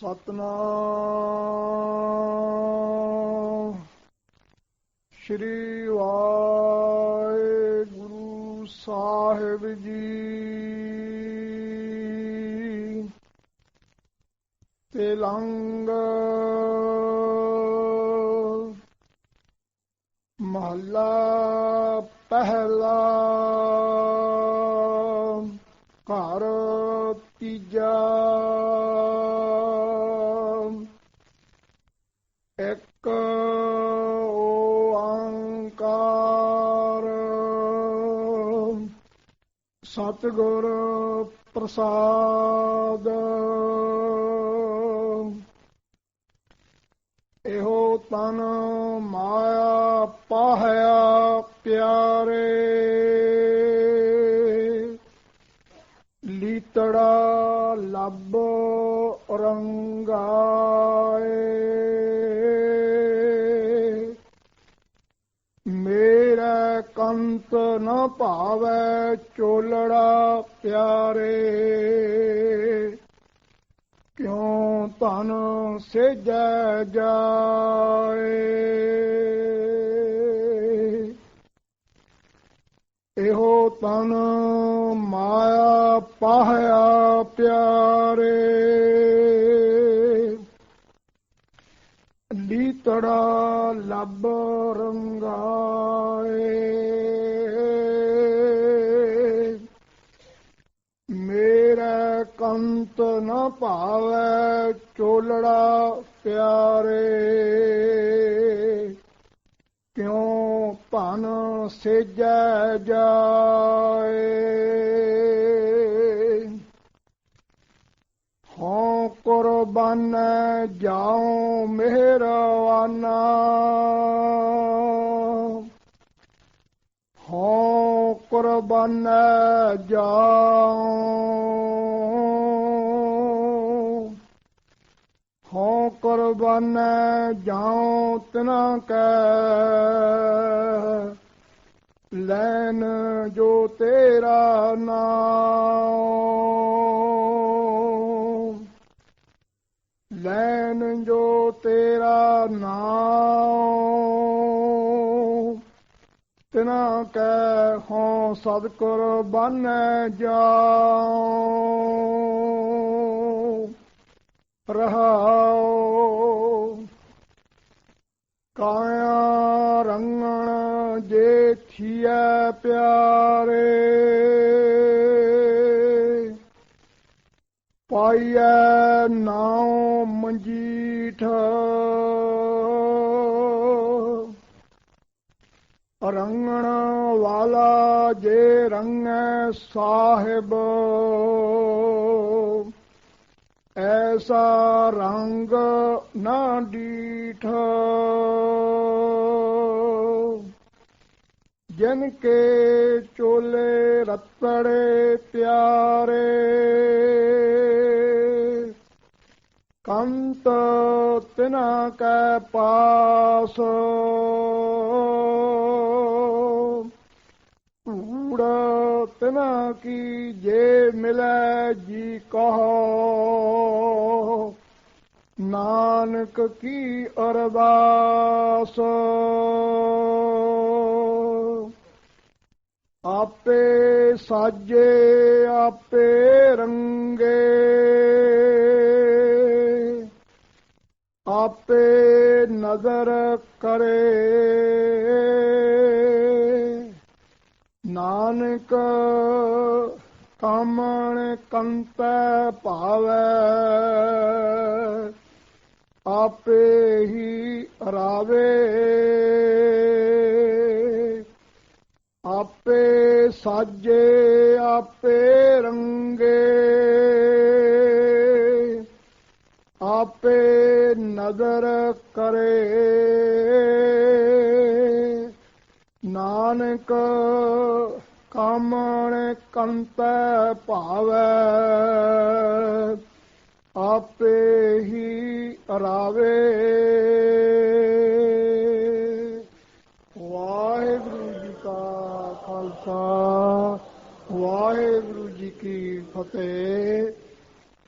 ਸਤਨਾਮ। ਸ਼੍ਰੀ ਵਾਹਿਗੁਰੂ ਸਾਹਿਬ ਜੀ। ਤੇਲੰਗ ਮਹੱਲਾ ਪਹਿਲਾ ਘਰ ਤੀਜਾ ਸਤਿਗੁਰ ਪ੍ਰਸਾਦ। ਇਹੋ ਤਨ ਮਾਇਆ ਪਾਹਿਆ ਪਿਆਰੇ। ਲੀਤੜਾ ਲੱਭ ਰੰਗਾਏ। ਮੇ ਕੰਤ ਨ ਭਾਵੈ ਚੋਲੜਾ ਪਿਆਰੇ। ਕਿਉ ਤਨ ਸੇਜੈ ਜਾਏ? ਇਹੋ ਤਨ ਮਾਇਆ ਪਾਹਿਆ ਪਿਆਰੇ। ਤੜਾ ਲੱਭ ਰੰਗਾਏ। ਮੇਰਾ ਕੰਤ ਨ ਭਾਵੈ ਚੋਲੜਾ ਪਿਆਰੇ। ਕਿਉ ਭਨ ਸੇਜੈ ਜਾਏ। ਹਉ ਕੁਰਬਾਨ ਜਾਉ ਮਿਹਰਵਾਨਾ ਹਉ ਕੁਰਬਾਨ ਜਾਉ। ਹਉ ਕੁਰਬਾਨ ਜਾਉ ਤਨਾ ਕੈ। ਲੈਨ ਜੋ ਤੇਰਾ ਨਾਮ ਲੈਨ ਜੋ ਤੇਰਾ ਨਾਮ ਤਿਨਾ ਕੈ ਹਉ ਸਤਿਗੁਰ ਬਨ ਜਾਉ। ਰਹਾਉ। ਕਾਇਆ ਰੰਗਣ ਜੇ ਥੀਐ ਪਿਆਰੇ। ਪਾਈਐ ਨਾਉ ਮੰਜੀਠ। ਰੰਗਣ ਵਾਲਾ ਜੇ ਰੰਗੈ ਸਾਹਿਬ ਐਸਾ ਰੰਗ ਨਾ ਡੀਠ। ਜਨ ਕੇ ਚੋਲੇ ਰਤੜੇ ਪਿਆਰੇ। ਕੰਤ ਤਿਨਾ ਕੈ ਪਾਸ। ਊੜ ਤਿਨਾ ਕੀ ਜੇ ਮਿਲੈ ਜੀ ਕਹੋ। ਨਾਨਕ ਕੀ ਅਰਦਾਸ। ਆਪੇ ਸਾਜੇ ਆਪੇ ਰੰਗੇ। ਆਪੇ ਨਜ਼ਰ ਕਰੇ। ਨਾਨਕ ਕਾਮਣ ਕੰਤੈ ਭਾਵੈ। ਆਪੇ ਹੀ ਰਾਵੇ। ਆਪੇ ਸਾਜੇ ਆਪੇ ਰੰਗੇ। ਆਪੇ ਨਜ਼ਰ ਕਰੇ। ਨਾਨਕ ਕਾਮਣ ਕੰਤੈ ਭਾਵੈ। ਆਪੇ ਹੀ ਅਰਾਵੇ